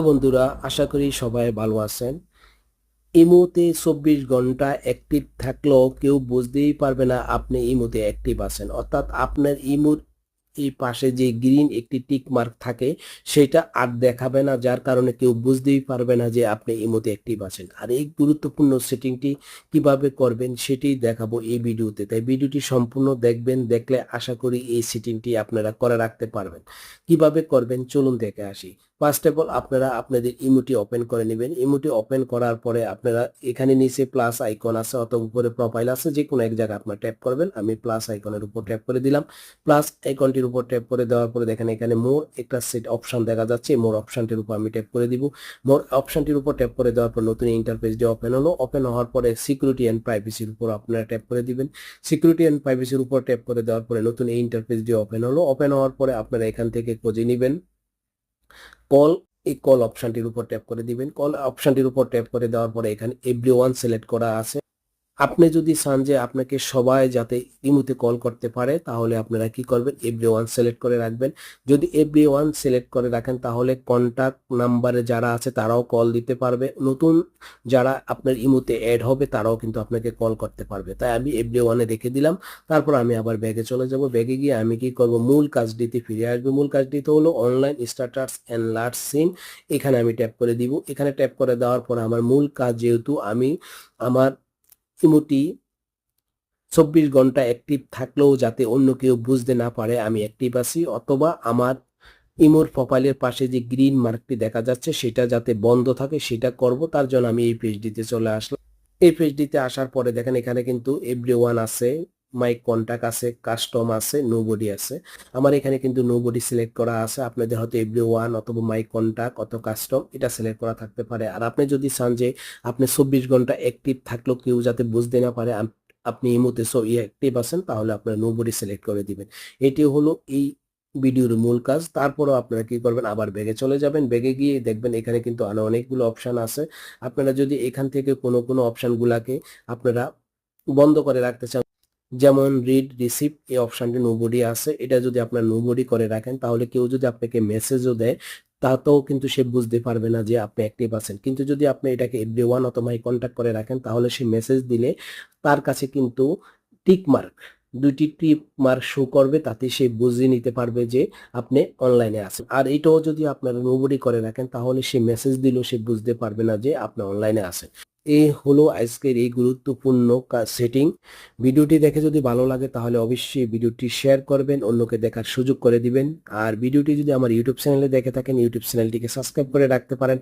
বন্ধুরা, আশা করি সবাই ভালো আছেন। ইমোতে চব্বিশ ঘণ্টা অ্যাক্টিভ থাকলেও কেউ বুঝতেই পারবে না আপনি ইমোতে অ্যাক্টিভ আছেন। অর্থাৎ আপনার ইমোর এই পাশে যে গ্রিন একটি টিক মার্ক থাকে, সেটা আর দেখাবে না, যার কারণে কেউ বুঝতেই পারবে না যে আপনি ইমোতে অ্যাক্টিভ আছেন। আর এই গুরুত্বপূর্ণ সেটিংটি কীভাবে করবেন সেটি দেখাবো এই ভিডিওতে। তাই ভিডিওটি সম্পূর্ণ দেখবেন, দেখলে আশা করি এই সেটিংটি আপনারা করে রাখতে পারবেন। কীভাবে করবেন? চলুন দেখে আসি। ফার্স্ট অফ অল আপনারা আপনাদের ইমোটি ওপেন করে নেবেন। ইমোটি ওপেন করার পরে আপনারা এখানে নিচে প্লাস আইকন আছে অথবা উপরে প্রোফাইল আছে যে কোনো এক জায়গায় আপনারা ট্যাপ করবেন। আমি প্লাস আইকনের উপর ট্যাপ করে দিলাম। প্লাস আইকনটির উপর ট্যাপ করে দেওয়ার পরে দেখেন এখানে মোর একটা সেট অপশন দেখা যাচ্ছে। মোর অপশনটির উপর আমি ট্যাপ করে দিব। মোর অপশনটির উপর ট্যাপ করে দেওয়ার পর নতুন ইন্টারফেসটি ওপেন হলো। ওপেন হওয়ার পরে সিকিউরিটি অ্যান্ড প্রাইভেসির উপর আপনারা ট্যাপ করে দিবেন। সিকিউরিটি অ্যান্ড প্রাইভেসির উপর ট্যাপ করে দেওয়ার পরে নতুন এই ইন্টারফেসটি ওপেন হলো। ওপেন হওয়ার পরে আপনারা এখান থেকে খুঁজে নেবেন। কল এই কল অপশনটির উপর ট্যাপ করে দিবেন। কল অপশনটির উপর ট্যাপ করে দেওয়ার পরে এখানে এভরি ওয়ান সিলেক্ট করা আছে। আপনি যদি চান যে আপনাকে সবাই যাতে ইমুতে কল করতে পারে, তাহলে আপনারা কি করবেন? এভরি ওয়ান সিলেক্ট করে রাখবেন। যদি এভরি ওয়ান সিলেক্ট করে রাখেন, তাহলে কন্ট্যাক্ট নাম্বারে যারা আছে, তারাও কল দিতে পারবে। নতুন যারা আপনার ইমুতে অ্যাড হবে, তারাও কিন্তু আপনাকে কল করতে পারবে। তাই আমি এভরি ওয়ানে রেখে দিলাম। তারপর আমি আবার ব্যাগে চলে যাব। ব্যাগে গিয়ে আমি কি করব? মূল কাজটিতে ফিরে আসব। মূল কাজটিতে হলো online starters and large scene এখানে আমি ট্যাপ করে দিব। এখানে ট্যাপ করে দেওয়ার পর আমার মূল কাজ যেহেতু আমি আমার ইমোটি চব্বিশ ঘণ্টা অ্যাক্টিভ থাকলেও যাতে অন্য কেউ বুঝতে না পারে আমি অ্যাক্টিভ আছি, অথবা আমার ইমোর প্রোফাইলের পাশে যে গ্রিন মার্কটি দেখা যাচ্ছে সেটা যাতে বন্ধ থাকে সেটা করব, তার জন্য আমি এই পেজটিতে চলে আসলাম। এই পেজটিতে আসার পরে দেখেন এখানে কিন্তু এভরি ওয়ান আছে। মাই কন্ট্যাক্ট আছে কাস্টম আছে নোবডি আছে। আমার এখানে কিন্তু নোবডি সিলেক্ট করা আছে। আপনাদের হয়তো এভরি ওয়ান অথবা মাই কন্ট্যাক্ট অথবা কাস্টম এটা সিলেক্ট করা থাকতে পারে। আর আপনি যদি চান যে আপনি চব্বিশ ঘণ্টা অ্যাক্টিভ থাকলেও কেউ যাতে বুঝতে না পারে আপনি এই মুহূর্তে সো অ্যাক্টিভ আছেন, তাহলে আপনার নোবডি সিলেক্ট করে দিবেন। এটি হলো এই ভিডিওর মূল কাজ। তারপরও আপনারা কি করবেন? আবার ব্যাগে চলে যাবেন। ব্যাগে গিয়ে দেখবেন এখানে কিন্তু আরও অনেকগুলো অপশন আছে। আপনারা যদি এখান থেকে কোনো কোনো অপশনগুলাকে আপনারা বন্ধ করে রাখতে চান যেমন রিড রিসিভ এই অপশনটি নোবডি আছে। এটা যদি আপনার নোবডি করে রাখেন, তাহলে কেউ যদি আপনাকে মেসেজও দেয়, তাতেও কিন্তু সে বুঝতে পারবে না যে আপনি অ্যাক্টিভ আছেন। কিন্তু যদি আপনি এটাকে এভরি ওয়ান অথবা কন্ট্যাক্ট করে রাখেন, তাহলে সে মেসেজ দিলে তার কাছে কিন্তু টিক মার্ক দুইটি টিপ মার্ক শো করবে তাতে সে বুঝিয়ে নিতে পারবে যে আপনি অনলাইনে আছেন। আর এটাও যদি আপনারা নোবডি করে রাখেন, তাহলে সে মেসেজ দিলেও সে বুঝতে পারবে না যে আপনি অনলাইনে আছেন। এই হলো আজকের এই গুরুত্বপূর্ণ সেটিং ভিডিওটি দেখে যদি ভালো লাগে তাহলে অবশ্যই ভিডিওটি শেয়ার করবেন, অন্যকে দেখার সুযোগ করে দিবেন। আর ভিডিওটি যদি আমার ইউটিউব চ্যানেলে দেখে থাকেন ইউটিউব চ্যানেলটিকে সাবস্ক্রাইব করে রাখতে পারেন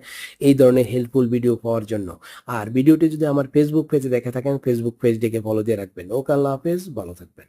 এই ধরনের হেল্পফুল ভিডিও পাওয়ার জন্য। আর ভিডিওটি যদি আমার ফেসবুক পেজে দেখে থাকেন ফেসবুক পেজটিকে ফলো দিয়ে রাখবেন। ওকে, আল্লাহ হাফেজ, ভালো থাকবেন।